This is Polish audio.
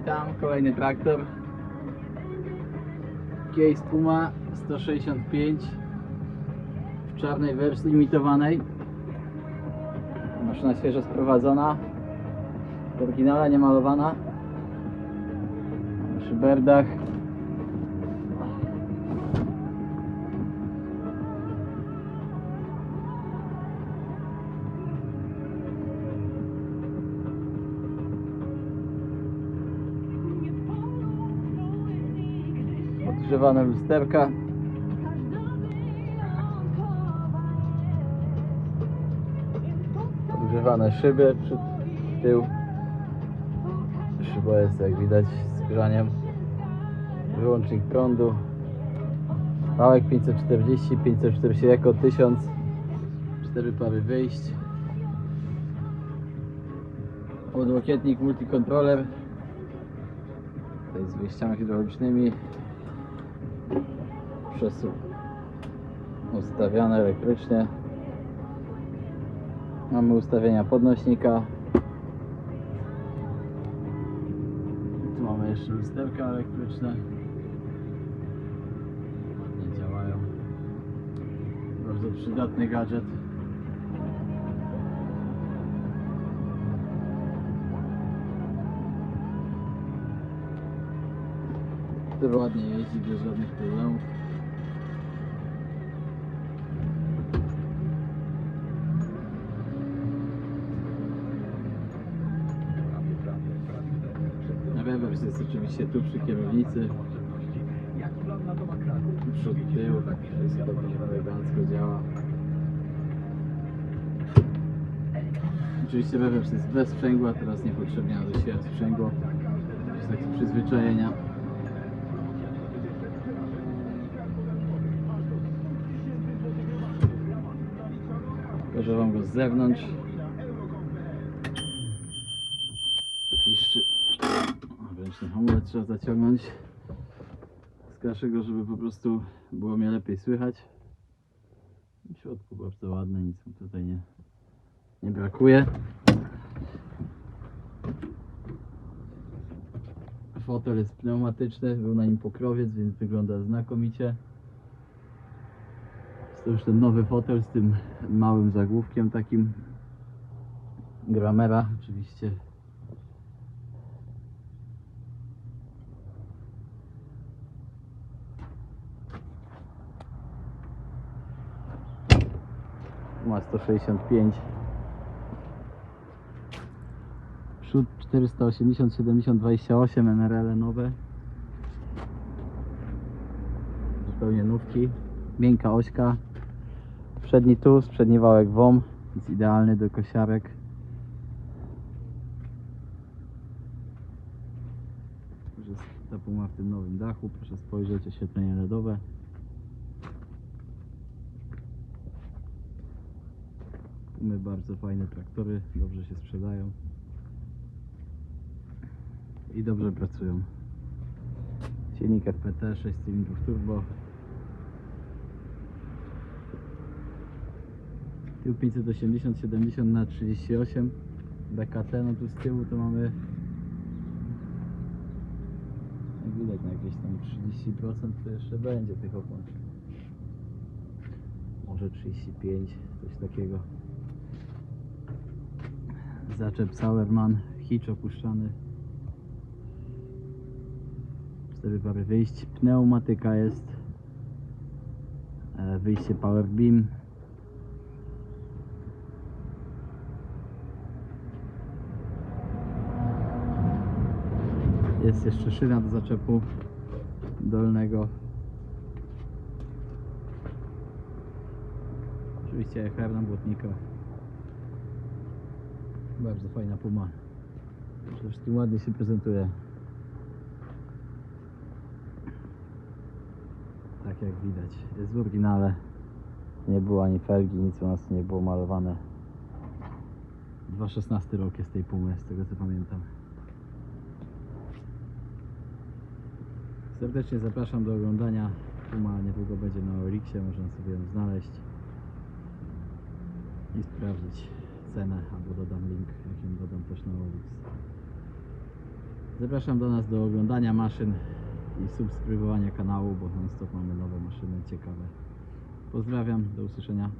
Witam, kolejny traktor. Case Puma 165 w czarnej wersji limitowanej. Maszyna świeżo sprowadzona. W oryginale nie malowana. Na szyberdach. Odgrzewane lusterka. Odgrzewane szyby przed tył. Szyba jest jak widać z grzaniem. Wyłącznik prądu. Wałek 540, 540 jako 1000. Cztery pary wyjść. Podłokietnik multikontroler. Tutaj z wyjściami hydraulicznymi. Przesuw ustawiane elektrycznie. Mamy ustawienia podnośnika. Tu mamy jeszcze lusterka elektryczne. Nie działają. Bardzo przydatny gadżet. Ładnie jeździ bez żadnych problemów. Jest oczywiście tu przy kierownicy. Przód, tył, tak wszystko elegancko działa. Oczywiście rewers jest bez sprzęgła, teraz niepotrzebnie nade się sprzęgło. To jest takie przyzwyczajenia. Pokażę Wam go z zewnątrz. Ręczny hamulec trzeba zaciągnąć. Skaszę go, żeby po prostu było mnie lepiej słychać. W środku bardzo ładne, nic mu tutaj nie, nie brakuje. Fotel jest pneumatyczny, był na nim pokrowiec, więc wygląda znakomicie. Jest to już ten nowy fotel z tym małym zagłówkiem takim Gramera oczywiście ma 165 przód 480 70 28 NRL nowe. Zupełnie nówki. Miękka ośka. Przedni tus, przedni wałek WOM jest idealny do kosiarek. Ta puma w tym nowym dachu. Proszę spojrzeć oświetlenie LEDowe Pumy bardzo fajne traktory, dobrze się sprzedają i dobrze pracują. Silnik FPT 6 cylindrów turbo. Tył 580 70 na 38 BKT, no tu z tyłu to mamy jak widać na jakieś tam 30% to jeszcze będzie tych opon. Może 35, coś takiego zaczep Sauerman, hitch opuszczany. Cztery pary wyjść. Pneumatyka jest. E, Wyjście Power Beam. Jest jeszcze szyna do zaczepu dolnego. Oczywiście EHR na błotnika. Bardzo fajna puma. Przede wszystkim ładnie się prezentuje. Tak jak widać. Jest w oryginale. Nie było ani felgi, nic u nas nie było malowane. 2016 rok jest tej pumy, z tego co pamiętam. Serdecznie zapraszam do oglądania. Puma niedługo będzie na Orixie, można sobie ją znaleźć i sprawdzić cenę, albo dodam link, jak ją dodam też na Olix. Zapraszam do nas do oglądania maszyn i subskrybowania kanału, bo non stop mamy nowe maszyny ciekawe. Pozdrawiam, do usłyszenia.